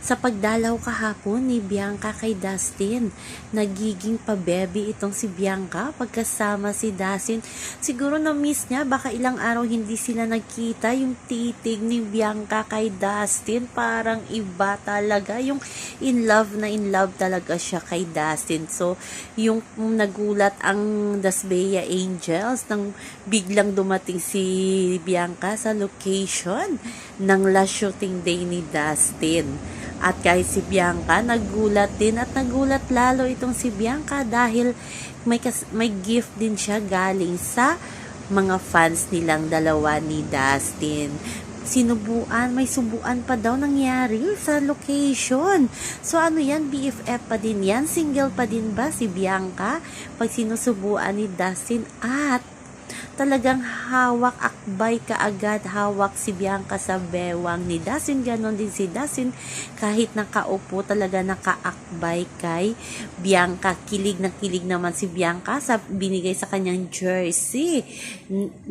Sa pagdalaw kahapon ni Bianca kay Dustin, nagiging pabebe itong si Bianca pagkasama si Dustin. Siguro na-miss niya, baka ilang araw hindi sila nagkita. Yung titig ni Bianca kay Dustin, parang iba talaga. Yung in love na in love talaga siya kay Dustin. So, yung nagulat ang Dasbea Angels nang biglang dumating si Bianca sa location ng last shooting day ni Dustin. At kahit si Bianca, nagulat din at nagulat lalo itong si Bianca dahil may, kas- may gift din siya galing sa mga fans nilang dalawa ni Dustin. Sinubuan, may subuan pa daw nangyari sa location. So ano yan, BFF pa din yan? Single pa din ba si Bianca pag sinusubuan ni Dustin? At talagang hawak akbay kaagad hawak si Bianca sa bewang ni Dasin ganon din si Dasin kahit nakaupo talaga nakaakbay kay Bianca kilig na kilig naman si Bianca sa binigay sa kanyang jersey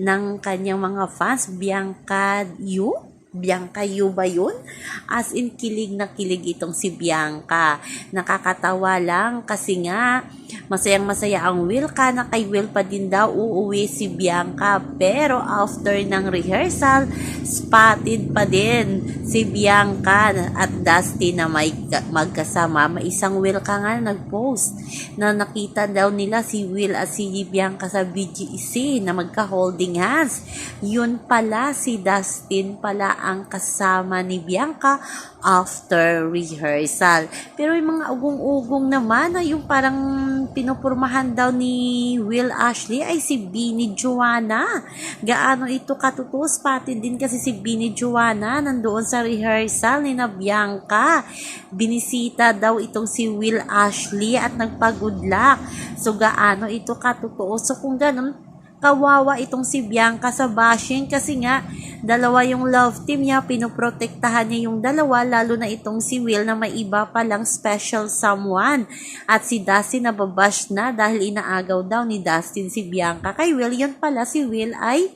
ng kanyang mga fans Bianca Yu Bianca Yu ba yun? As in, kilig na kilig itong si Bianca. Nakakatawa lang kasi nga, masayang masaya ang Wilka na kay Will pa din daw uuwi si Bianca. Pero after ng rehearsal, spotted pa din si Bianca at Dusty na may magkasama. May isang Wilka nga nag-post na nakita daw nila si Will at si Bianca sa BGC na magka-holding hands. Yun pala si Dustin pala ang kasama ni Bianca after rehearsal. Pero yung mga ugong-ugong naman na yung parang pinupurmahan daw ni Will Ashley ay si Bini Joanna. Gaano ito katutus pati din kasi si Bini Joanna nandoon sa rehearsal ni na Bianca. Binisita daw itong si Will Ashley at nagpa-good luck. So gaano ito katutuo. So kung ganun, kawawa itong si Bianca sa bashing kasi nga dalawa yung love team niya, pinoprotektahan niya yung dalawa, lalo na itong si Will na may iba palang special someone. At si Dustin nababash na dahil inaagaw daw ni Dustin si Bianca. Kay Will, yun pala si Will ay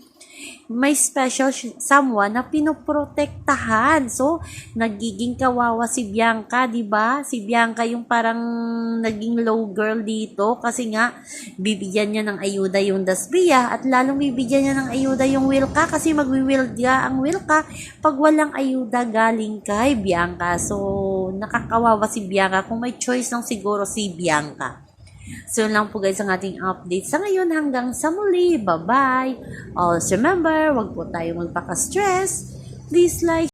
may special someone na pinoprotektahan. So, nagiging kawawa si Bianca, 'di ba? Si Bianca yung parang naging low girl dito kasi nga bibigyan niya ng ayuda yung Dasbia at lalong bibigyan niya ng ayuda yung Wilka kasi magwiwilga ang Wilka pag walang ayuda galing kay Bianca. So, nakakawawa si Bianca kung may choice lang siguro si Bianca. So, yun lang po guys ang ating update sa ngayon hanggang sa muli. Bye-bye! Always remember, wag po tayo magpaka-stress. Please like,